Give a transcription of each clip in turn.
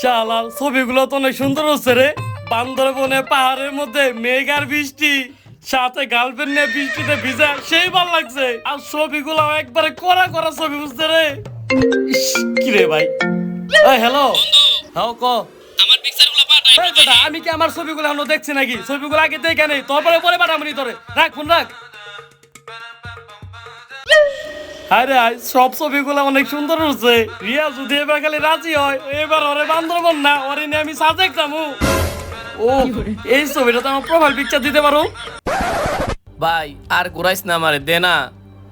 শালার ছবিগুলো তো অনেক সুন্দর হচ্ছে রে। বান্দরবনে পাহাড়ের মধ্যে মেঘ আর বৃষ্টি সাথে গার্লফ্রেন্ড নিয়ে বৃষ্টিতে ভিজা সেই ভালো লাগছে। আর ছবিগুলো একবারে করা করা ছবি বুঝতে রে। কি রে ভাই? এই হ্যালো হ্যাঁ ক? আমার পিকচারগুলো পাঠাই আমি কি আমার ছবিগুলো এখনও দেখছি নাকি? ছবিগুলো আগে দেখে নেই তারপরে পরে পাঠামনি তোরে। রাখ ফোন রাখ। হায় রে সব ছবিগুলো অনেক সুন্দর হচ্ছে রিয়া যদি এবার খালি রাজি হয় এবার ওরে বান্দরবন না ওরে নিয়ে আমি সাজেক যাব ও এই ছবিটা তো আমার প্রোফাইল পিকচার দিতে পারো? ভাই আর ঘুরাইস না আমারে দে না।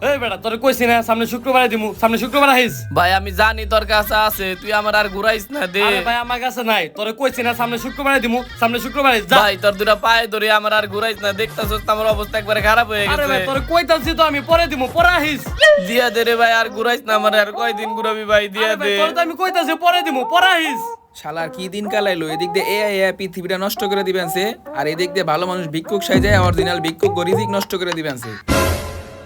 এই বেটা তোরে কইছি না সামনে শুক্রবারে দিমু সামনে শুক্রবার আইস ভাই আমি জানি তোর কাছে আছে তুই আমার আর ঘুরাইস না দে। আরে ভাই আমার কাছে নাই। তোরে কইছি না সামনে শুক্রবারে দিমু সামনে শুক্রবারে যা। ভাই তোর দুটা পায়ে ধরে আমার আর ঘুরাইস না দেখতাছস আমার অবস্থা একবারে খারাপ হয়ে আরে ভাই গেছে তোরে কইতাছি তো আমি পরে দিমু পরে আইস দিয়া দে রে ভাই আর ঘুরাইস না আমার আর কয়দিন ঘুরাবি ভাই দিয়া দে। তোরে তো আমি কইতাছি পরে দিমু পরে আইস শালার কি দিন কালাইলো এদিক দিয়ে এ এ পৃথিবীটা নষ্ট করে দিবেন সে। আর এদিক দিয়ে ভালো মানুষ ভিক্ষুক সাইজে অরিজিনাল ভিক্ষুক গরিজিক নষ্ট করে দিবেন সে।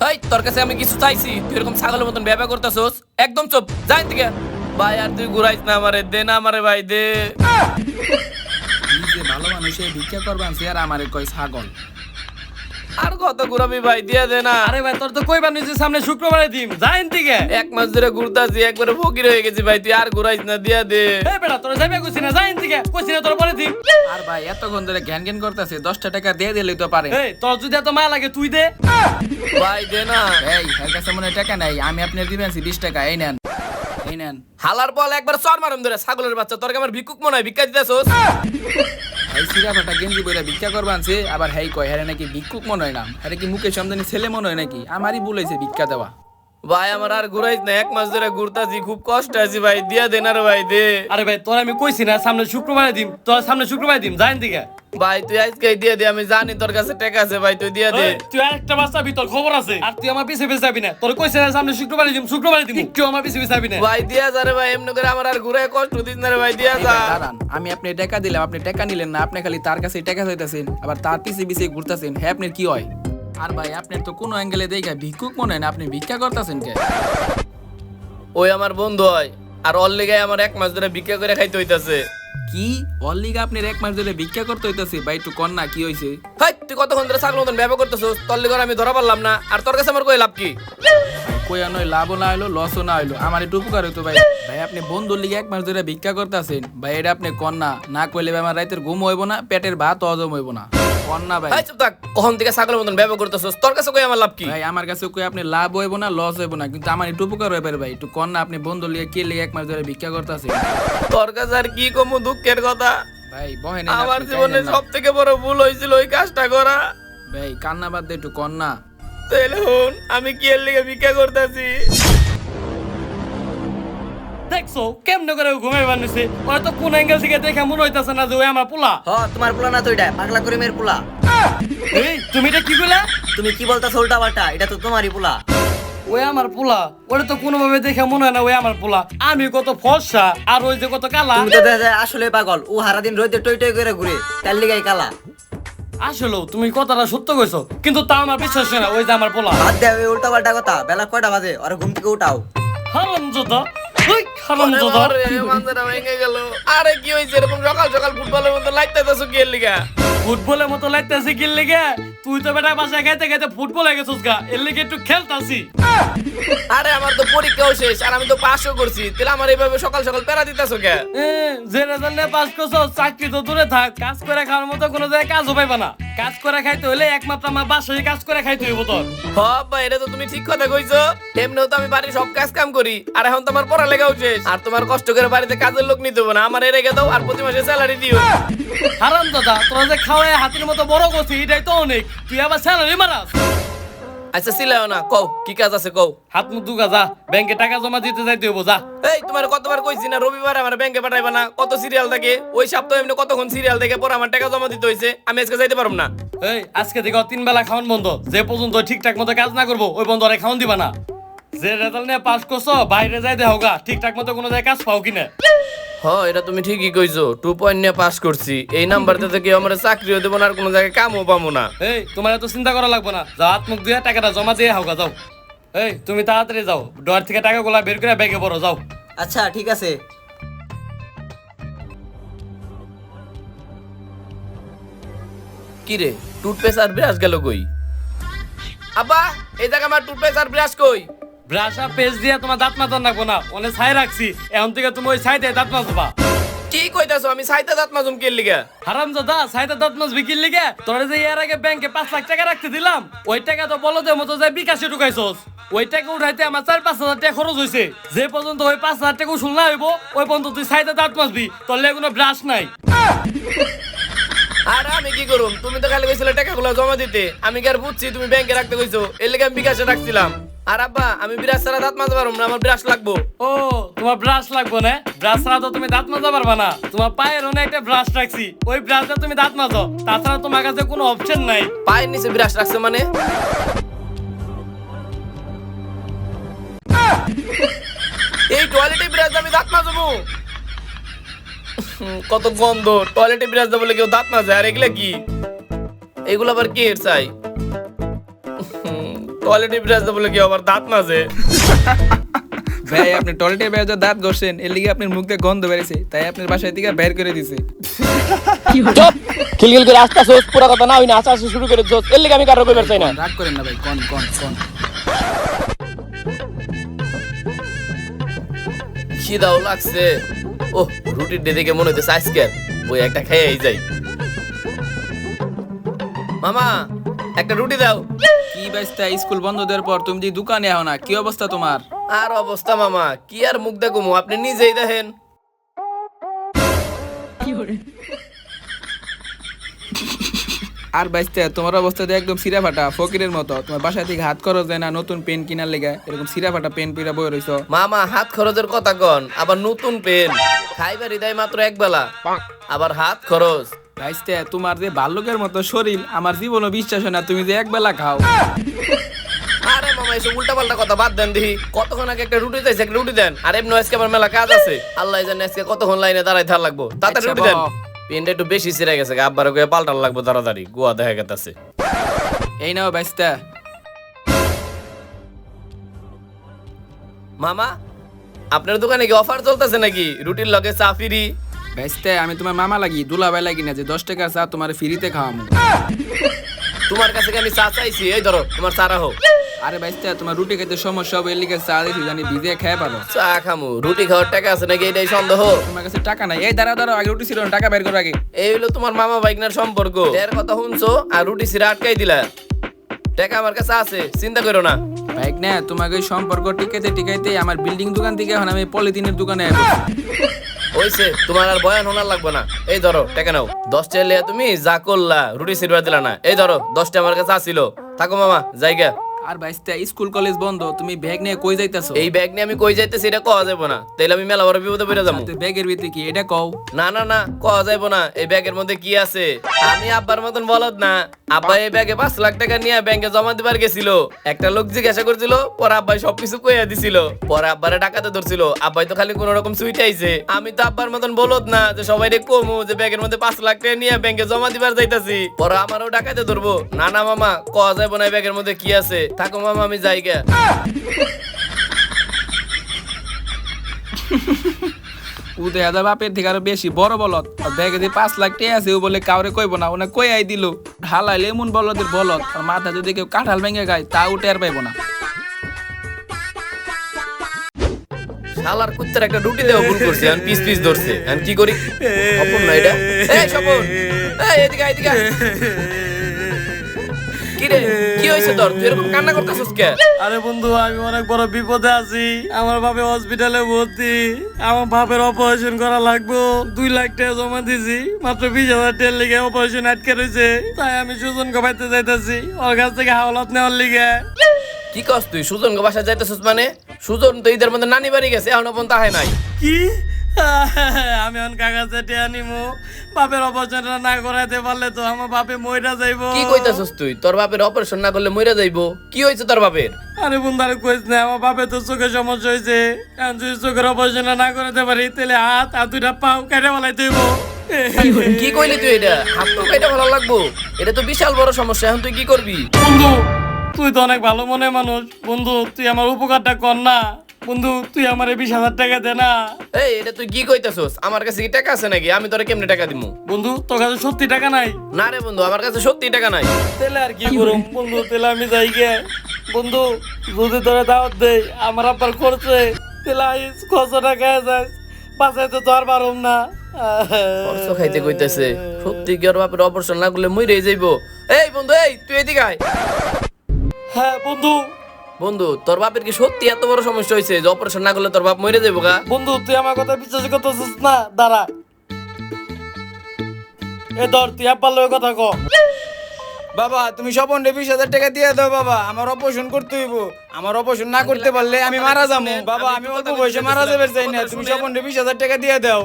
এই, তোর কাছে আমি কিছু চাইছি। তুই এরকম ছাগলের মতন ব্যবহার করতেছস? একদম চুপ যাই থেকে ভাই, আর তুই ঘুরাইস না আমারে, দে না আমারে ভাই, দে। ভালো মানুষে ভিক্ষা করবেন সে আর আমারে কয় ছাগল। আর কত ঘুরাবি ভাই দিয়া দে না। আরে ভাই তোর তো কইবার নিছে সামনে শুক্রবারে দিম। যাইন থেকে এক মাস ধরে ঘুরতাছি একবারে ফকির হয়ে গেছি ভাই তুই আর ঘুরাইস না দিয়া দে। এই বেটা তোরে যাবে কইছি না যাইন থেকে কইছি না তোর পরে দিম। আর ভাই এতক্ষণ ধরে জ্ঞান জ্ঞান করতেছে দশটা টাকা দিয়ে দিলেই তো পারে। এই তোর যদি এত মায়া লাগে তুই দে। ভাই দে না। এই এর কাছে মনে টাকা নাই আমি আপনার দিবেন বিশ টাকা এই নেন। এই নেন। হালার বল একবার চর মারম ধরে ছাগলের বাচ্চা তোর কি আমার ভিক্ষুক মনে হয় ভিক্ষা দিতেছস? এই সিরাপাটা গেঞ্জি বইরা ভিক্ষা করবান সে আবার হেই কয় হ্যাঁ নাকি ভিক্ষুক মনে হয় না? হ্যাঁ কি মুকেশ আমদানি ছেলে মনে হয় নাকি? আমারই বলেছে ভিক্ষা দেওয়া। ভাই আমার আর ঘুরাইস না এক মাস ধরে ঘুরতাছি খুব কষ্ট আছে ভাই দিয়া দেন ভাই দে। আরে ভাই তোর আমি কইছি না সামনে শুক্রবারে দিম তোর সামনে শুক্রবারে দিম যাইন থেকে ভাই তুই আজকে দিয়ে দে আমি জানি তোর কাছে টাকা আছে ভাই তুই দিয়া দে। তুই আরেকটা বাচ্চা তোর খবর আছে? আর তুই আমার পিছে পিছে যাবি না। তোর কইছি না সামনে শুক্রবারে দিম শুক্রবারে দিম। কেউ আমার পিছে পিছে যাবি না। ভাই দিয়া যা রে ভাই এমনি করে আমার আর ঘুরে কষ্ট দিস না রে ভাই দিয়া যা। দাঁড়ান আমি আপনি টাকা দিলাম আপনি টাকা নিলেন না আপনি খালি তার কাছে টাকা চাইতেছেন আবার তার পিছে পিছে ঘুরতেছেন হ্যাঁ আপনার কি হয়? আর ভাই আপনি তো কোনো অ্যাঙ্গেলে দেখা ভিক্ষুক মনে হয় না আপনি ভিক্ষা করতেছেন কে? ওই আমার বন্ধু হয় আর ওর লেগে আমার এক মাস ধরে ভিক্ষা করে খাইতে হইতাছে। কি? ওর লিগে আপনার এক মাস ধরে ভিক্ষা করতে হইতেছে। ভাই একটু কন্যা কি হইছে? হাই তুই কতক্ষণ ধরে ছাগল মতন ব্যবহার করতেছস? তোর লেগে আমি ধরা পারলাম না। আর তোর কাছে আমার কই লাভ কি? কইয়া নয় লাভও না হইল লসও না হইল। আমার একটু উপকার হইতো ভাই। ভাই আপনি বন্ধুর লিগে এক মাস ধরে ভিক্ষা করতেছেন। ভাই এটা আপনি কন্যা না। কইলে ভাই আমার রাতের ঘুম হইব না পেটের ভাত হজম হইব না। কন্যা ভাই। চুপ থাক কখন থেকে ছাগলের মতন ব্যবহার করতেছস? তোর কাছে কই আমার লাভ কি? ভাই আমার কাছে কই আপনি লাভ হইব না লস হইব না কিন্তু আমার একটু উপকার হইবে ভাই। একটু কন্যা আপনি বন্ধুর লিগে কে এক মাস ধরে ভিক্ষা করতেছেন তোর কাছে আর কি কমু দুঃখের কথা? ভাই বহেন আমার জীবনে বড় ভুল হয়েছিল ওই কাজটা করা। ভাই কান্না বাদ দে একটু কন্যা তাহলে আমি কি এর লেগে ভিক্ষা করতেছি? দেখছ? কেমনে করে ঘুমাই বানিয়েছে? ওরা তো কোন অ্যাঙ্গেল থেকে দেখে মনে হইতাছে না যে ওই আমার পোলা। হ তোমার পোলা না তো এটা পাগলা পোলা। এই তুমি এটা কি তুমি কি বলতেছো উল্টা পাল্টা এটা তো তোমারই পোলা। ওই আমার পোলা। ওটা তো কোনোভাবে দেখে মনে হয় না ওই আমার পোলা। আমি কত ফর্সা আর ওই যে কত কালা। তুমি তো দেখা যায় আসলে পাগল ও সারাদিন রোদে টই টই করে ঘুরে তার লিগাই কালা। আসলেও তুমি কথাটা সত্য কইছো কিন্তু তা আমার বিশ্বাস না ওই যে আমার পোলা। বাদ দেও এই উল্টা পাল্টা কথা বেলা কয়টা বাজে? ওর ঘুম থেকে উঠাও। হারাম আরে কি হয়েছে এরকম সকাল সকাল ফুটবলের মতো লাইতেছো কি লিগা? ফুটবলের মতো লাগতেছে কি লেগে? তুই তো বেটা বাসায় খাইতে খাইতে ফুটবল হয়ে গেছিস গা। এর লেগে একটু খেলতাছি আরে আমার তো পরীক্ষাও শেষ আর আমি তো পাসও করছি। তাহলে আমার এইভাবে সকাল সকাল প্যারা দিতেছো কে? এ, যে রেজাল্ট পাস করছ চাকরি তো দূরে থাক। কাজ করে খাওয়ার মতো কোনো জায়গায় কাজও পাইবা না। কাজ করে খাইতে হলে একমাত্র আমার বাসায় কাজ করে খাইতে হইব তোর। বাবা এটা তো তুমি ঠিক কথা কইছো। এমনিও তো আমি বাড়ির সব কাজ কাম করি আর এখন তোমার পড়ালেখাও শেষ। আর তোমার কষ্ট করে বাড়িতে কাজের লোক নিতে হবে না। আমার রেখে দাও আর প্রতি মাসে স্যালারি দিও। হারাম দাদা তোরা যে খাওয়ায় হাতির মতো বড় করছিস এটাই তো অনেক। তুই আবার স্যালারি মারাস। আচ্ছা সিলাও না কও কি কাজ আছে কও? হাত মুখ দুগা যা ব্যাংকে টাকা জমা দিতে যাইতে হইব যা। এই তোমার কতবার কইছি না রবিবার আমার ব্যাংকে পাঠাইবা না কত সিরিয়াল থাকে ওই সপ্তাহে এমনি কতক্ষণ সিরিয়াল থেকে পর আমার টাকা জমা দিতে হইছে আমি আজকে যাইতে পারব না। এই আজকে থেকে তিন বেলা খাওয়ান বন্ধ যে পর্যন্ত ঠিকঠাক মতো কাজ না করব ওই বন্ধ আরে খাওয়ান দিবা না। যে রেজাল্ট নিয়ে পাস করছ বাইরে যাই দেখো গা ঠিকঠাক মতো কোনো জায়গায় কাজ পাও কিনা? হ এটা তুমি ঠিকই কইছো। টু পয়েন্ট নিয়ে পাস করছি। এই নাম্বারটা কি আমরা চাকরিও দেবো না আর কোনো জায়গায় কামও পাবো না। এই তোমার এত চিন্তা করা লাগবে না। যা হাত মুখ দিয়ে টাকাটা জমা দিয়ে হাওগা যাও। এই তুমি তাড়াতাড়ি যাও। ডর থেকে টাকাগুলো বের করে ব্যাগে পড়ো যাও। আচ্ছা ঠিক আছে। কি রে টুথপেস্ট আর ব্রাশ গেল কই? আব্বা এই জায়গা আমার টুথপেস্ট আর ব্রাশ কই? ব্রাশ পেস্ট দিয়ে তোমার দাঁত মাজার নাকবো না। অনেক ছাই রাখছি। এখন থেকে তুমি ওই ছাই দিয়ে দাঁত মাজবা। কি কইতাছো? আমি সাইতে দাঁত মাজুম কে লিগা? হারাম দাদা সাইতে দাঁত মাছ বিকির লিগে? তোরা যে এর আগে ব্যাংকে পাঁচ লাখ টাকা রাখতে দিলাম ওই টাকা তো বলদের মতো যে বিকাশে ঢুকাইছস। ওই টাকা উঠাইতে আমার চার পাঁচ হাজার টাকা খরচ হয়েছে যে পর্যন্ত ওই পাঁচ হাজার টাকা উসুল না হইব ওই পর্যন্ত তুই সাইতে দাঁত মাজবি। তোর লেগে কোনো ব্রাশ নাই। আর আমি কি করুম? তুমি তো খালি কইছিলে টাকাগুলো জমা দিতে। আমি কি আর বুঝছি তুমি ব্যাংকে রাখতে কইছো? এর লেগে আমি বিকাশে রাখছিলাম। আর আব্বা আমি বিরাজ ছাড়া দাঁত মাজতে পারব না আমার বিরাজ লাগবো। ও তোমার ব্রাশ লাগবে না? ব্রাশ ছাড়া তো তুমি দাঁত মাজা পারবা না। তোমার পায়ের একটা ব্রাশ রাখছি। ওই ব্রাশ দিয়ে তুমি দাঁত মাজো। তাছাড়া তোমার কাছে কোনো অপশন নাই। পায়ের নিচে বিরাজ রাখছে মানে? এই টয়লেটে দিয়ে আমি দাঁত মাজবো। কত গন্ধ। টয়লেটে বিরাজ দেবো বলে কেউ দাঁত মাজে আর এগুলা কি? এগুলো আবার কি এর চাই? টয়লেটে বিরাজ দেবো বলে কেউ আবার দাঁত মাজে ভাই আপনি টয়লেটে যে দাঁত ঘষছেন এর লিগে আপনার মুখ দিয়ে গন্ধ বেরিয়েছে তাই আপনার বাসায় থেকে বের করে দিছে। চুপ! খিলখিল করে আস্তে আস্তে পুরো কথা না হই না আস্তে আস্তে শুরু করে জোস। এর লেগে আমি কারও কইবার চাই না। রাগ করেন না ভাই কন কন কন। খিদাও লাগছে। ও রুটির ডে দেখে মনে হইতেছে আজকের ওই একটা খেয়েই যাই। মামা একটা রুটি দাও। কি বাইস্তা স্কুল বন্ধ দেওয়ার পর তুমি যে দোকানে আও না কি অবস্থা তোমার? আর অবস্থা মামা কি আর মুখ দেখুমু আপনি নিজেই দেখেন। আর বাইস্তা তোমার অবস্থা তো একদম সিরা ফাটা ফকিরের মতো। তোমার বাসা থেকে হাত খরচ যায় না নতুন পেন কিনার লেগে। এরকম সিরা ফাটা পেন পিরা বই রইছো। মামা হাত খরচের কথা কন আবার নতুন পেন। খাইবারই দেয় মাত্র এক বেলা। আবার হাত খরচ। বাইস্তা তোমার যে বাল্যকের মতো শরীর আমার জীবনও বিশ্বাস না তুমি যে এক বেলা খাও। আরে মামা এসব উল্টা পাল্টা কথা বাদ দেন দেখি। কতক্ষণ আগে একটা রুটি চাইছে একটা রুটি দেন। আর এমনি আজকে আমার মেলা কাজ আছে। আল্লাহ জানে আজকে কতক্ষণ লাইনে দাঁড়াই থার লাগবো। তাতে আচ্ছা, রুটি দেন। পেনটা একটু বেশি ছিঁড়ে গেছে আব্বার গিয়ে পাল্টার লাগবো তাড়াতাড়ি। গোয়া দেখা গেছে এই নাও বাইস্তা মামা আপনার দোকানে কি অফার চলতেছে নাকি? রুটির লগে চা ফিরি আমি তোমার মামা লাগি দুলাভাই লাগি না যে দশ টাকার চা তোমার ফ্রিতে খাওয়ামু। তোমার কাছে আমি চা চাইছি? এই ধরো তোমার চা রাখো আরে বাইস্তা তোমার রুটি খেতে সমস্যা হবে এর লিগে চা দিছি জানি ভিজে খেয়ে পারো। চা খামু রুটি খাওয়ার টাকা আছে নাকি এটাই সন্দেহ? তোমার কাছে টাকা নাই। এই দাঁড়াও দাঁড়াও আগে রুটি ছিল টাকা বের করো আগে। এই হলো তোমার মামা বাইকনার সম্পর্ক। এর কথা শুনছো? আর রুটি সিরা আটকাই দিলা। টাকা আমার কাছে আছে চিন্তা করো না। বাইক না তোমাকে সম্পর্ক টিকাইতে টিকাইতে আমার বিল্ডিং দোকান থেকে এখন আমি পলিথিনের দোকানে হইছে, তোমার আর বয়ান হোনার লাগবে না। এই ধরো, টাকা নাও। দশটা লিয়া তুমি যা করলা, রুটি সিরবা দিলা না। এই ধরো, দশটা আমার কাছে আসিল। থাকো মামা জায়গা আর বাইস্তা স্কুল কলেজ বন্ধ তুমি ব্যাগ নিয়ে কই যাইতাছো? এই ব্যাগ নিয়ে আমি কই যাইতেছি এটা কওয়া যাব না। তাইলে আমি মেলা বড় বিপদে পড়ে যাব। তো ব্যাগের ভিতরে কি? এটা কও। না না না কওয়া যাইবো না। এই ব্যাগের মধ্যে কি আছে? আমি আব্বার মতন বলদ না। আব্বা এই ব্যাগে পাঁচ লাখ টাকা নিয়ে ব্যাংকে জমা দিবার গেছিল। একটা লোক জিজ্ঞাসা করছিল পরে আব্বাই সবকিছু কইয়া দিছিল। পরে আব্বারে টাকাতে ধরছিল। আব্বাই তো খালি কোন রকম সুইটাইছে আমি তো আব্বার মতন বলদ না যে সবাই রে কমু যে ব্যাগের মধ্যে পাঁচ লাখ টাকা নিয়ে ব্যাংকে জমা দিবার যাইতাছি। পরে আমারও টাকাতে ধরবো। না না মামা কওয়া যাইবো না এই ব্যাগের মধ্যে কি আছে? থাকো মামা আমি যাই গে। ও দেখা যায় বাপের থেকে আরও বেশি বড় বলত আর ব্যাগে যে পাঁচ লাখ টাকা আছে ও বলে কাউরে কইব না ওনা কই আই দিল। ঢালাইলে এমন বলদের বলত আর মাথা যদি কেউ কাঁঠাল ভেঙে গায় তা উঠে আর পাইব না। শালার কুত্তার একটা রুটি দেওয়া ভুল করছে আমি পিস পিস ধরছে। আমি কি করি? স্বপন না এটা? এই স্বপন! এই এদিকে এদিকে আয়। কি হয়েছে তোর? তুই এরকম কান্না করতেছিস কে? আরে বন্ধু আমি অনেক বড় বিপদে আছি। আমার বাপে হসপিটালে ভর্তি। আমার বাপের অপারেশন করা লাগবো। দুই লাখ টাকা জমা দিছি মাত্র বিশ হাজার টাকার লিগে অপারেশন আটকে রয়েছে। তাই আমি সুজন কমাইতে যাইতেছি। ওর কাছ থেকে হাওলাত নেওয়ার লিগে। কি কস তুই? সুজন গো বাসায় যাইতেছিস মানে? সুজন তো ঈদের মধ্যে নানি বাড়ি গেছে এখনও পর্যন্ত আহে নাই। কি? আমি এখন কাগজে টিয়া নিমু বাপের অপারেশনটা না করাইতে পারলে তো আমার বাপে মইরা যাইবো। কি কইতাছিস তুই? তোর বাপের অপারেশন না করলে মইরা যাইবো? কি হয়েছে তোর বাপের? আরে বন্ধারে কইস না আমার বাপে তো চোখের সমস্যা হয়েছে এখন যদি চোখের অপারেশন না করাতে পারি তাহলে হাত আর দুইটা পাও কেটে বলাই দেব কি কইলি তুই এটা? হাত তো কেটে ভালো লাগবো। এটা তো বিশাল বড় সমস্যা এখন তুই কি করবি? বন্ধু তুই তো অনেক ভালো মনে মানুষ। বন্ধু তুই আমার উপকারটা কর না। বন্ধু তুই আমার বিশ হাজার টাকা দে না। এই এটা তুই কি কইতাছস? আমার কাছে কি টাকা আছে নাকি? আমি তোরে কেমনে টাকা দিমু? বন্ধু তোর কাছে সত্যি টাকা নাই। না রে বন্ধু আমার কাছে সত্যি টাকা নাই। তাহলে আর কি করুম? বন্ধু তাহলে আমি যাই গে। বন্ধু যদি তোরে দাওয়াত দেই আমার আব্বার করছে তাহলে আইস কত টাকা যায় বাঁচাইতে তো আর পারুম না। খরচ খাইতে কইতাছে। সত্যি কি ওর বাপের অপারেশন না করলে মইরে যাইবো? এই বন্ধু এই তুই এদিকে আয়। হ্যাঁ বন্ধু। বন্ধু তোর বাপের কি সত্যি এত বড় সমস্যা হয়েছে যে অপারেশন না করলে তোর বাপ মরে যাইবো গা? বন্ধু তুই আমার কথা বিশ্বাস করতেছিস না? দাঁড়া। এ ধর তুই আব্বার লগে কথা ক। বাবা তুমি স্বপন রে বিশ হাজার টাকা দিয়ে দাও বাবা। আমার অপারেশন করতে হইব। আমার অপারেশন না করতে পারলে আমি মারা যাব। বাবা আমি অল্প বয়সে মারা যাবে চাই না। তুমি স্বপন রে বিশ হাজার টাকা দিয়ে দাও।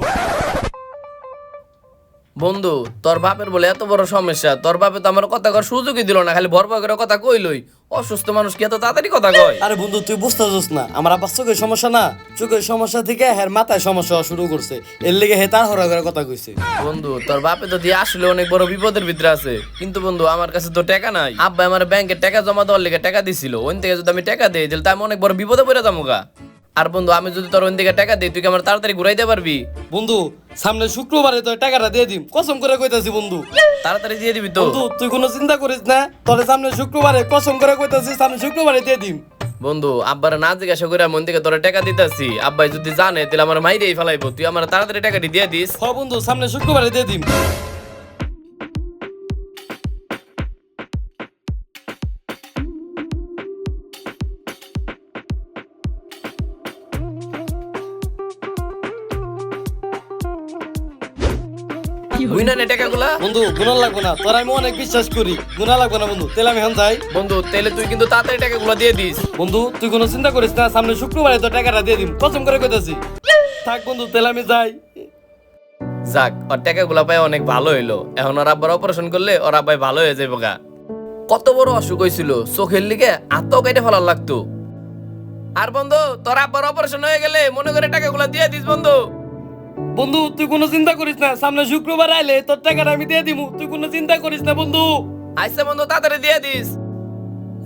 বন্ধু তোর বাপের বলে এত বড় সমস্যা। তোর বাপে তো আমার কথা কর সুযোগই দিল না খালি ভরভর করে কথা কইলই। অসুস্থ মানুষ কি এত তাড়াতাড়ি কথা কয়? আরে বন্ধু তুই বুঝতেছিস না আমার আব্বার চোখের সমস্যা না। চোখের সমস্যা থেকে হের মাথায় সমস্যা হওয়া শুরু করছে। এর লেগে হে তার হরা করে কথা কইছে। বন্ধু তোর বাপে তো দিয়ে আসলে অনেক বড় বিপদের ভিতরে আছে। কিন্তু বন্ধু আমার কাছে তো টাকা নাই। আব্বা আমার ব্যাংকে টাকা জমা দেওয়ার লেগে টাকা দিছিল। ওই থেকে যদি আমি টাকা দেই তাহলে আমি অনেক বড় বিপদে পড়ে যাব গা। আর বন্ধু আমি যদি তোর ওই থেকে টাকা দিই তুই কি আমার তাড়াতাড়ি ঘুরাইতে পারবি? বন্ধু সামনে শুক্রবারে তোর টাকাটা দিয়ে দিম। কসম করে কইতাছি বন্ধু। তাড়াতাড়ি দিয়ে দিবি তো? বন্ধু তুই কোনো চিন্তা করিস না। তোর সামনে শুক্রবারে কসম করে কইতাছি সামনে শুক্রবারে দিয়ে দিম। বন্ধু আব্বার না জিজ্ঞাসা করে মন থেকে তোর টাকা দিতেছি। আব্বাই যদি জানে তাহলে আমার মাইরেই ফেলাইবো। তুই আমার তাড়াতাড়ি টাকাটি দিয়ে দিস। হ বন্ধু সামনে শুক্রবারে দিয়ে দিম। বুঝনা নে টাকাগুলা। বন্ধু গুণা লাগবে না। তোর আমি অনেক বিশ্বাস করি। গুণা লাগবে না বন্ধু। তাহলে আমি এখন যাই। বন্ধু তাহলে তুই কিন্তু তাড়াতাড়ি টাকাগুলো দিয়ে দিস। বন্ধু তুই কোনো চিন্তা করিস না। সামনে শুক্রবারে তোর টাকাটা দিয়ে দিম। কসম করে কইতাছি। থাক বন্ধু তাহলে আমি যাই। যাক ওর টাকাগুলা পাই অনেক ভালো হইল। এখন ওর আব্বার অপারেশন করলে ওর আব্বাই ভালো হয়ে যাইব গা। কত বড় অসুখ হয়েছিল চোখের লিগে আত্ম কেটে ফেলার লাগতো। আর বন্ধু তোর আব্বার অপারেশন হয়ে গেলে মনে করে টাকাগুলা দিয়ে দিস বন্ধু। বন্ধু, তুই কোনো চিন্তা করিস না, সামনে শুক্রবার আইলে তোর টাকাটা আমি দিয়ে দিমু। তুই কোনো চিন্তা করিস না, বন্ধু। আইসা বন্ধু, তাড়াতাড়ি দিয়ে দিস।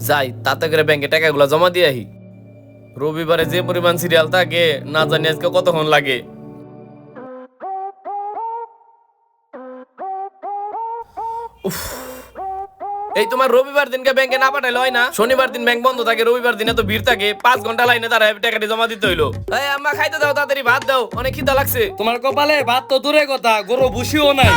যাই, তাতে করে ব্যাংকে টাকাগুলো জমা দিয়ে আহি। রবিবারে যে পরিমাণ সিরিয়াল থাকে, না জানি আজকে কতক্ষণ লাগে। উফ। এই তোমার রবিবার দিনকে ব্যাংকে না পাঠাইলে হয় না? শনিবার দিন ব্যাংক বন্ধ থাকে রবিবার দিনে তো ভিড় থাকে। পাঁচ ঘণ্টা লাইনে তারা টাকাটি জমা দিতে হইল। এই আম্মা খাইতে দাও তাড়াতাড়ি ভাত দাও অনেক খিদা লাগছে। তোমার কপালে ভাত তো দূরে কথা গরু ভুসিও নাই।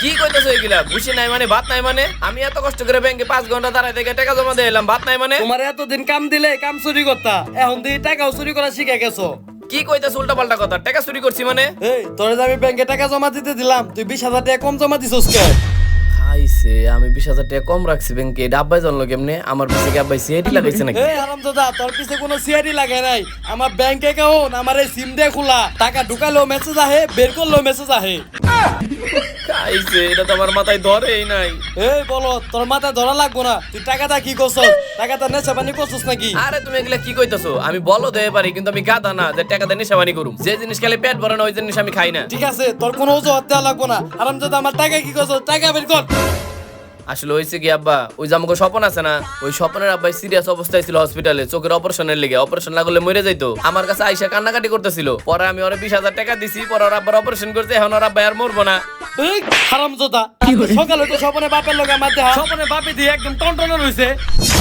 কি কইতেছো এগুলা? বুঝি নাই মানে ভাত নাই মানে? আমি এত কষ্ট করে ব্যাংকে পাঁচ ঘণ্টা দাঁড়াই থেকে টাকা জমা দিয়ে এলাম ভাত নাই মানে? তোমার এতদিন কাম দিলে কাম চুরি করতা এখন তুই টাকাও চুরি করা শিখে গেছো। কি কইতেছ উল্টা পাল্টা কথা? টাকা চুরি করছি মানে? এই তোরে যে আমি ব্যাংকে টাকা জমা দিতে দিলাম তুই বিশ হাজার টাকা কম জমা দিছস কে? খাইছে আমি বিশ হাজার টাকা কম রাখছি ব্যাংকে। ডাব্বাই জানলো কেমনে? আমার পিছে কি আব্বাই সিআইডি লাগাইছে নাকি? এই আরাম দাদা তোর পিছে কোনো সিআইডি লাগে নাই। আমার ব্যাংক অ্যাকাউন্ট আমার এই সিম দিয়ে খোলা। টাকা ঢুকালেও মেসেজ আহে বের করলেও মেসেজ আহে। খাইছে এটা তো আমার মাথায় ধরেই নাই। এই বলো তোর মাথায় ধরা লাগবো না। তুই টাকাটা কি করছস? টাকাটা নেশা পানি করছস নাকি? আরে তুমি এগুলা কি কইতেছো? আমি বলো দেয় পারি কিন্তু আমি গাদা না যে টাকা দিয়ে নেশাবানি করুম। যে জিনিস খেলে পেট ভরে না ওই জিনিস আমি খাই না। ঠিক আছে তোর কোনো অজুহাত দেওয়া লাগবো না। আরাম দাদা আমার টাকা কি করছস? টাকা বের কর। আসলে হয়েছে কি আব্বা? ওই যে আমাকে স্বপন আছে না ওই স্বপনের আব্বাই সিরিয়াস অবস্থায় ছিল হসপিটালে চোখের অপারেশনের লেগে। অপারেশন না করলে মরে যাইতো। আমার কাছে আইসা কান্নাকাটি করতেছিল। পরে আমি ওরা বিশ হাজার টাকা দিছি পরে ওর আব্বার অপারেশন করতে এখন ওর আব্বাই আর মরবো না। এই হারাম সকালে তো স্বপনে বাপের লোক আমার দেহা স্বপনে বাপে দিয়ে একদম টনটনে রইছে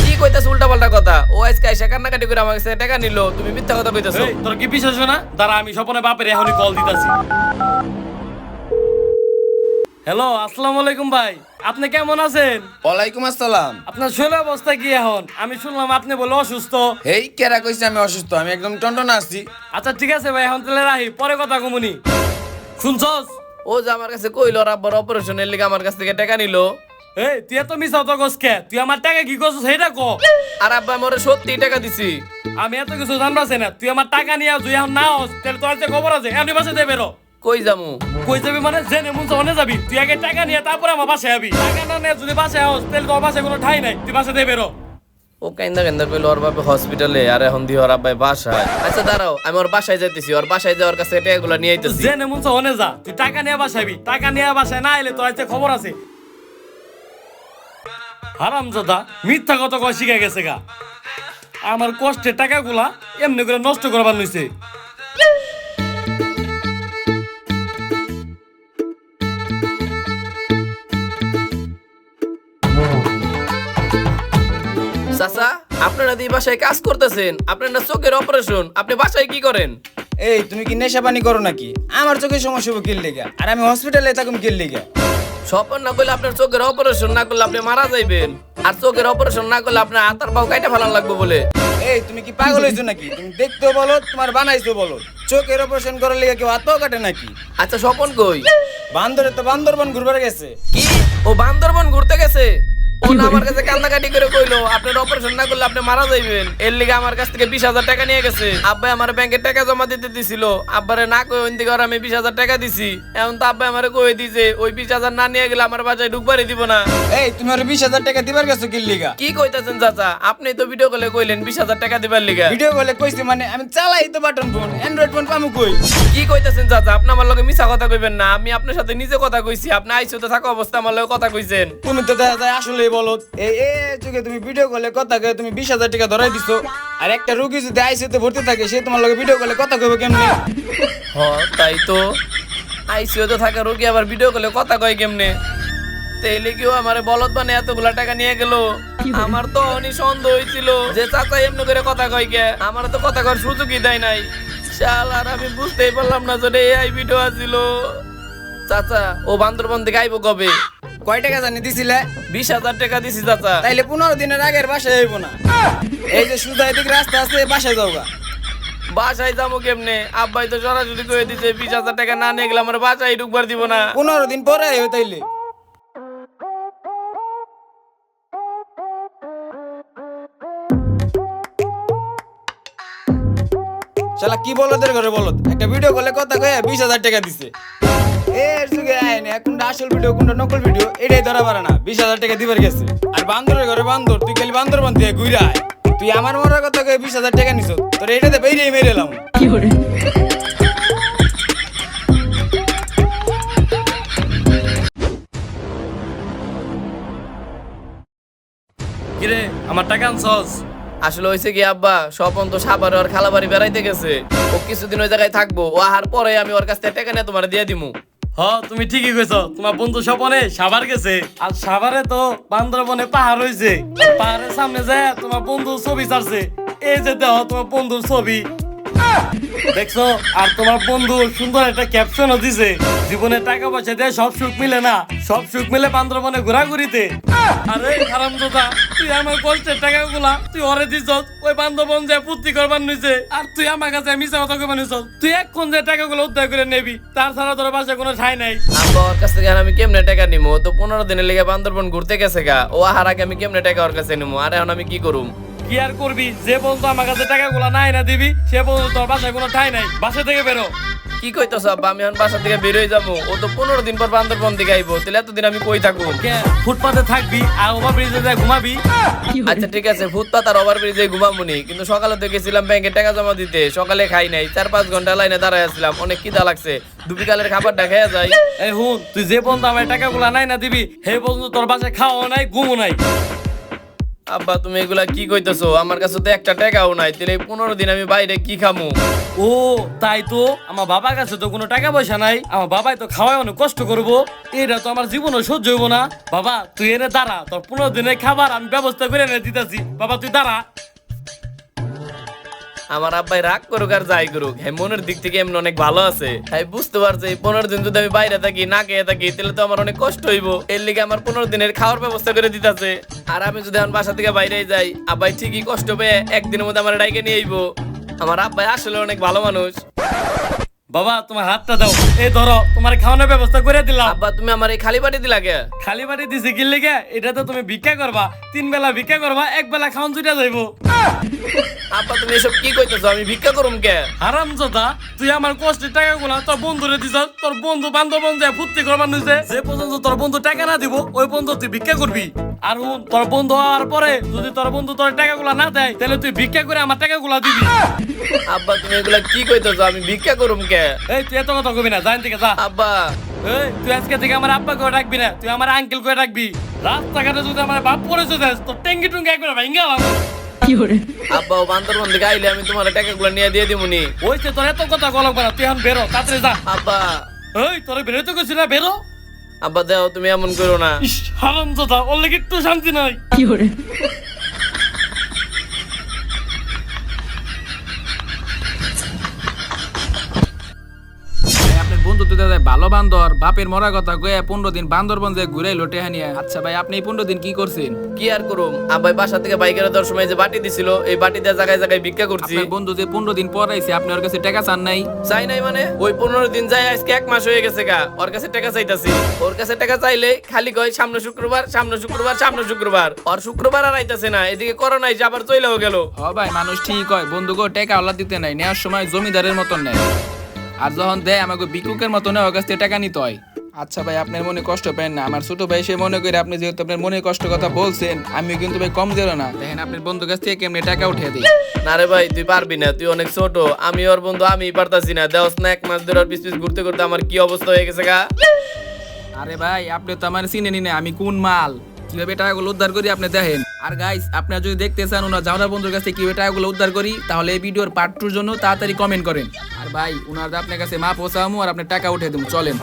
কি কইতাছ উল্টা পাল্টা কথা? ও আজকে আইসা কান্নাকাটি করে আমার কাছে টাকা নিল। তুমি মিথ্যা কথা কইতাছো। তোর কি বিশ্বাস না? দাঁড়া আমি স্বপনে বাপের এখনই কল দিতাছি। হ্যালো আসসালামু আলাইকুম ভাই। আপনি কেমন আছেন? ওয়ালাইকুম আসসালাম। আপনার শরীর অবস্থা কি এখন? আমি শুনলাম আপনি বলে অসুস্থ। এই কেরা কইছে আমি অসুস্থ? আমি একদম টন্টন আসছি আচ্ছা ঠিক আছে ভাই এখন তাহলে রাহি পরে কথা কমুনি শুনছস? ও যে আমার কাছে কইলো ওর আব্বার অপারেশনের লেগে আমার কাছ থেকে টাকা নিলো। এই তুই এত মিস তো গসকে তুই আমার টাকা কি করছিস সেটা ক? আর আব্বা মোরে সত্যি টাকা দিছি। আমি এত কিছু জানবাছে না তুই আমার টাকা নিয়ে তুই এখন না হস তাহলে তোর যে খবর আছে এমনি বাসে দেবে রো কই যামু? কই যাবি মানে জেনে মন চাওনে যাবি তুই আগে টাকা নিয়ে তারপরে আমার বাসায় আবি। টাকা না নিয়ে যদি বাসায় হস তাহলে তোর বাসায় কোনো ঠাই নাই তুই বাসে দেবে রো ও কাইন্দা কাইন্দা কইলো ওর বাপে হসপিটালে আর এখন দিয়ে ওর আব্বাই বাসায়। আচ্ছা দাঁড়াও আমি ওর বাসায় যাইতেছি ওর বাসায় যাওয়ার কাছে টাকাগুলো নিয়ে আইতেছি। জেনে মন চাওনে যা তুই টাকা নিয়ে বাসায় আবি টাকা নিয়ে বাসায় না এলে তোর যে খবর আছে। হারাম দাদা মিথ্যা কথা কয় শিখে গেছে গা। আমার কষ্টের টাকাগুলা এমনি করে নষ্ট করবার নিছে চাচা আপনারা দিয়ে বাসায় কাজ করতেছেন আপনার না চোখের অপারেশন আপনি বাসায় কি করেন? এই তুমি কি নেশা পানি করো নাকি? আমার চোখে সমস্যা হবে কিল লেগা আর আমি হসপিটালে থাকুম কিল লেগা স্বপন না করলে আপনার চোখের অপারেশন না করলে আপনি মারা যাইবেন। আর চোখের অপারেশন না করলে আপনার আতার পাও কাইটা ফেলান লাগবে বলে। এই তুমি কি পাগল হয়েছো নাকি? তুমি দেখতেও বলো তোমার বানাইছো বলো। চোখের অপারেশন করার লেগে কেউ হাতও কাটে নাকি? আচ্ছা স্বপন কই? বান্দরে তো বান্দরবান ঘুরবার গেছে। কি? ও বান্দরবন ঘুরতে গেছে? আমার কাছে কান্দাকাটি করে কইলো আপনার অপারেশন না করলে আপনি মারা যাইবেন। এর লিগে আমার কাছ থেকে বিশ হাজার টাকা নিয়ে গেছে। আব্বাই আমার ব্যাংকে টাকা জমা দিতে দিছিল। আব্বারে না কই ওই দিকে আমি বিশ হাজার টাকা দিছি। এখন তো আব্বাই আমার কই দিছে ওই বিশ হাজার না নিয়ে গেলে আমার বাসায় ঢুকবারই দিব না। এই তুমি আর বিশ হাজার টাকা দিবার গেছো কিল লিগা? কি কইতাছেন চাচা? আপনি তো ভিডিও কলে কইলেন বিশ হাজার টাকা দিবার লিগা। ভিডিও কলে কইছি মানে আমি চালাই তো বাটন ফোন অ্যান্ড্রয়েড ফোন পামু কই? কি কইতাছেন চাচা? আপনি আমার লগে মিছা কথা কইবেন না। আমি আপনার সাথে নিজে কথা কইছি। আপনি আইসিউতে থাকা অবস্থা আমার লগে কথা কইছেন। তুমি তো দেখা যায় আসলেই বলো, এই এ যুগে তুমি ভিডিও কলে কথা কয়ে তুমি বিশ হাজার টাকা ধরাই দিছো। আর একটা রুগী যদি আইসিতে ভর্তি থাকে, সে তোমার লগে ভিডিও কলে কথা কইবে কেমনে? হ, তাই তো। আইসিইউতে থাকা রোগী আবার ভিডিও কলে কথা কয় কেমনে? তেইলে কেউ আমারে বলদ বানে এতগুলা টাকা নিয়ে গেল। আমার তো অনি সন্দেহ হয়েছিল যে চাচা এমনি করে কথা কয় কে। আমার তো কথা কর সুযোগই দেয় নাই। শাল আর আমি বুঝতেই পারলাম না যে এই ভিডিও আছিল চাচা, ও বান্দরবন থেকে আইবো কবে? কয় টাকা জানি দিছিলে? বিশ হাজার টাকা দিছি চাচা। তাইলে পনেরো দিনের আগের বাসায় যাইব না। এই যে সুদা এদিকে রাস্তা আছে বাসায় যাওগা বাসায় যাব কেমনে? আব্বাই তো সরাসরি করে দিছে বিশ হাজার টাকা না নিয়ে গেলে আমার বাসায় ঢুকবার দিব না। পনেরো দিন পরে তাইলে। শালা কি বলদের ঘরে বলো একটা ভিডিও কলে কথা কয়ে বিশ হাজার টাকা দিছে। এর যুগে আইনি এখন আসল ভিডিও কোনটা নকল ভিডিও এটাই ধরা পারে না। বিশ হাজার টাকা দিবার গেছে। আর বান্দরের ঘরে বান্দর তুই খালি বান্দর বান দিয়ে ঘুরে আয়। তুই আমার মরার কথা কয়ে বিশ হাজার টাকা নিছ তোর এটাতে বেরিয়ে মেরে এলাম। কিরে আমার টাকা আনছস? আসলে হয়েছে কি, আব্বা, স্বপন তো সাবার ওর খালাবাড়ি বেড়াইতে গেছে। ও কিছুদিন ওই জায়গায় থাকব, ও আহার পরে আমি ওর কাছ থেকে টাকা নিয়ে তোমার দিয়ে দিমু। হ, তুমি ঠিকই কইছো, তোমার বন্ধু স্বপনে গেছে। আর তো বান্দরবনে পাহাড় পাহাড়ের সামনে যায় তোমার বন্ধু ছবি ছাড়ছে, এই যে দেহ তোমার বন্ধুর ছবি। দেখছ? আর তোমার বন্ধু সুন্দর একটা ক্যাপশনও দিছে, জীবনে টাকা পয়সা দিয়ে সব সুখ মিলে না, সব সুখ মিলে বান্দরবনে ঘোরাঘুরিতে। আরে হারামজাদা তুই আমার কষ্টের টাকাগুলা তুই ওই বান্ধবন যে পুত্তি করবার নিছে, আর তুই আমার কাছে মিশা কথা কইবার নিছ তুই এখন যে টাকাগুলো উদ্ধার করে নেবি, তার ছাড়া তোর পাশে কোনো ঠাই নাই। আমার কাছ থেকে আমি কেমনে টাকা নিমু? তো পনেরো দিনের লেগে বান্দরবন ঘুরতে গেছে গা। ও হারাকে আমি কেমনে টাকা ওর কাছে নিমো? আর এখন আমি কি করুম? কি আর করবি? যে পর্যন্ত আমার কাছে টাকাগুলো নাই না দিবি সে পর্যন্ত তোর বাসায় কোনো ঠাই নাই। বাসা থেকে বেরো। কি কইতেছ আব্বা? আমি এখন বাসা থেকে বেরোয় যাব। ও তো পনেরো দিন পর বান্দরবন দিকে আইবো। তাহলে এতদিন আমি কই থাকুম? কে? ফুটপাতে থাকবি আর ওভার ব্রিজে যায় ঘুমাবি। আচ্ছা ঠিক আছে। ফুটপাত আর ওভার ব্রিজে ঘুমামুনি। কিন্তু সকালে তো গেছিলাম ব্যাংকে টাকা জমা দিতে। সকালে খাই নাই। চার পাঁচ ঘণ্টা লাইনে দাঁড়ায় আসছিলাম অনেক খিদা লাগছে। দুবিকালের খাবারটা খেয়ে যায় এই হুন তুই যে পর্যন্ত আমার টাকাগুলো নাই না দিবি হে পর্যন্ত তোর বাসায় খাওয়া নাই ঘুমো নাই। আব্বা, তুমি এগুলা কি কইতেছো? আমার কাছে তো একটা টাকাও নাই, তাহলে পনেরো দিন আমি বাইরে কি খামু? ও, তাই তো? আমার বাবার কাছে তো কোনো টাকা পয়সা নাই। আমার বাবাই তো খাওয়াই অনেক কষ্ট করব। এটা তো আমার জীবনে সহ্য হইব না। বাবা, তুই এনে দাঁড়া, তোর পনেরো দিনের খাবার আমি ব্যবস্থা করে এনে দিতেছি। বাবা, তুই দাঁড়া। আমার আব্বাই রাগ করুক আর যাই করুক। হ্যাঁ মনের দিক থেকে এমনি অনেক ভালো আছে। হ্যাঁ বুঝতে পারছি পনেরো দিন যদি আমি বাইরে থাকি, না খেয়ে থাকি, তাহলে তো আমার অনেক কষ্ট হইব। এর লিগে আমার পনেরো দিনের খাওয়ার ব্যবস্থা করে দিতে আছে আর আমি যদি আমার বাসা থেকে বাইরে যাই, আব্বাই ঠিকই কষ্ট পেয়ে একদিনের মধ্যে আমার ডাইকে নিয়ে আইবো। আমার আব্বাই আসলে অনেক ভালো মানুষ। বাবা তোমার হাতটা দাও। এই ধরো তোমার খাওয়ানোর ব্যবস্থা করে দিলাম। আব্বা তুমি আমার এই খালি বাটি দিলা কে? খালি বাড়ি দিছে কি লেগে? এটা তো তুমি ভিক্ষা করবা। তিন বেলা ভিক্ষা করবা এক বেলা খাওয়ান দুইটা যাইবো আব্বা তুমি এসব কি কইতেছো? আমি ভিক্ষা করুম কে? হারাম দাদা তুই আমার কষ্টের টাকা গুলা তোর বন্ধুরে দিছ তোর বন্ধু বান্ধব যায় ফুর্তি করবার নিছে। যে পর্যন্ত তোর বন্ধু টাকা না দিব ওই পর্যন্ত তুই ভিক্ষা করবি। আর হুন তোর বন্ধু হওয়ার পরে যদি তোর বন্ধু তোর টাকা গুলা না দেয় তাহলে তুই ভিক্ষা করে আমার টাকা গুলা দিবি। আব্বা তুমি এগুলা কি কইতেছো? আমি ভিক্ষা করুম কে? এই তুই এত কথা কবি না জান থেকে যা। আব্বা। এই তুই আজকে থেকে আমার আব্বা করে রাখবি না তুই আমার আঙ্কেল করে রাখবি। রাস্তাঘাটে যদি আমার বাপ পরে চলে তোর টেঙ্গি টুঙ্গি একবার ভাঙ্গা আব্বা ও বান্দরবন থেকে আইলে আমি তোমার টাকাগুলো নিয়ে দিয়ে দিমুনি। ওইছে তোর এত কথা গলক বানা তুই এখন বেরো তাড়াতাড়ি যা। আব্বা। এই তোরে বেরোতে গেছি না বেরো। আব্বা দেও তুমি এমন করো না। হারাম দাদা ওর লেগে একটু শান্তি নাই। ভাই আপনার বন্ধু ভালো বান্দর বাপের মরা কথা কয়ে পনেরো দিন বান্দরবন যে ঘুরে লোটে হানিয়ে আচ্ছা ভাই আপনি পনেরো দিন কি করছেন? কি আর করুম? আব্বাই বাসা থেকে বাইকের দেওয়ার সময় যে বাটি দিছিল এই বাটি দিয়ে জায়গায় জায়গায় ভিক্ষা করছি। আপনার বন্ধু যে পনেরো দিন পর আইছে আপনি ওর কাছে টাকা চান নাই? চাই নাই মানে? ওই পনেরো দিন যাই আজকে এক মাস হয়ে গেছে গা ওর কাছে টাকা চাইতাছি। ওর কাছে টাকা চাইলে খালি কয় সামনে শুক্রবার সামনে শুক্রবার সামনে শুক্রবার। ওর শুক্রবার আর আইতাছে না এদিকে করোনাই যে আবার চইলেও গেল। হ ভাই মানুষ ঠিক হয়। বন্ধুকে টাকা আল্লাহ দিতে নাই নেওয়ার সময় জমিদারের মতন নেয়। আর যখন দেয় আমাকে বিকুকের মতো নেয় ওর কাছ থেকে টাকা নিতে হয়। আচ্ছা ভাই আপনার মনে কষ্ট পেন না। আমার ছোট ভাই সে মনে করে আপনি যেহেতু আপনার মনে কষ্ট কথা বলছেন আমিও কিন্তু ভাই কম দিল না। দেখেন আপনার বন্ধুর কাছ থেকে কেমনি টাকা উঠে দিই। না রে ভাই তুই পারবি না তুই অনেক ছোট। আমি ওর বন্ধু আমি পারতাছি না। দেওস না এক মাস ধরে ওর পিস পিস ঘুরতে ঘুরতে আমার কি অবস্থা হয়ে গেছে গা। আরে ভাই আপনি তো আমার চিনে নিনে আমি কোন মাল? কীভাবে টাকাগুলো উদ্ধার করি আপনি দেখেন। আর গাইস আপনারা যদি দেখতে চান ওনার জামরা বন্ধুর কাছে কীভাবে টাকাগুলো উদ্ধার করি, তাহলে এই ভিডিওর পার্ট টুর জন্য তাড়াতাড়ি কমেন্ট করেন। আর ভাই, ওনার আপনার কাছে মাপ পৌঁছামু আর আপনার টাকা উঠে দেবো। চলেন।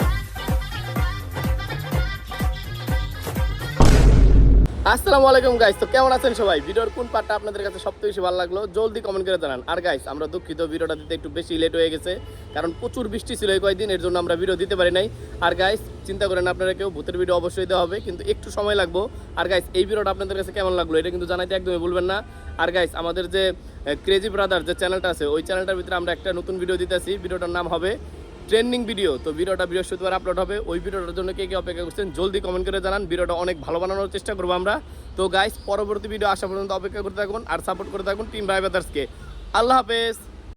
আসসালামু আলাইকুম গাইস তো কেমন আছেন সবাই? ভিডিওর কোন পার্টটা আপনাদের কাছে সবথেকে বেশি ভালো লাগল, জলদি কমেন্ট করে জানান। আর গাইস আমরা দুঃখিত, ভিডিওটা দিতে একটু বেশি লেট হয়ে গেছে, কারণ প্রচুর বৃষ্টি ছিল এই কয়েকদিন, এর জন্য আমরা ভিডিও দিতে পারি নাই। আর গাইস চিন্তা করেন আপনারা কেউ ভূতের ভিডিও অবশ্যই দেওয়া হবে, কিন্তু একটু সময় লাগবে। আর গাইস এই ভিডিওটা আপনাদের কাছে কেমন লাগল, এটা কিন্তু জানাইতে একদমই ভুলবেন না। আর গাইস আমাদের যে ক্রেজি ব্রাদার যে চ্যানেলটা আছে, ওই চ্যানেলটার ভিতরে আমরা একটা নতুন ভিডিও দিতেছি ভিডিওটার নাম হবে ট্রেন্ডিং ভিডিও। তো ভিডিওটা বৃহস্পতিবার আপলোড হবে। ওই ভিডিওটার জন্য কে কে অপেক্ষা করছেন জলদি কমেন্ট করে জানান। ভিডিওটা অনেক ভালো বানানোর চেষ্টা করব আমরা। তো গাইস পরবর্তী ভিডিও আসা পর্যন্ত অপেক্ষা করতে থাকুন আর সাপোর্ট করে থাকুন টিম ভাই ব্রাদার্সকে আল্লাহ হাফেজ।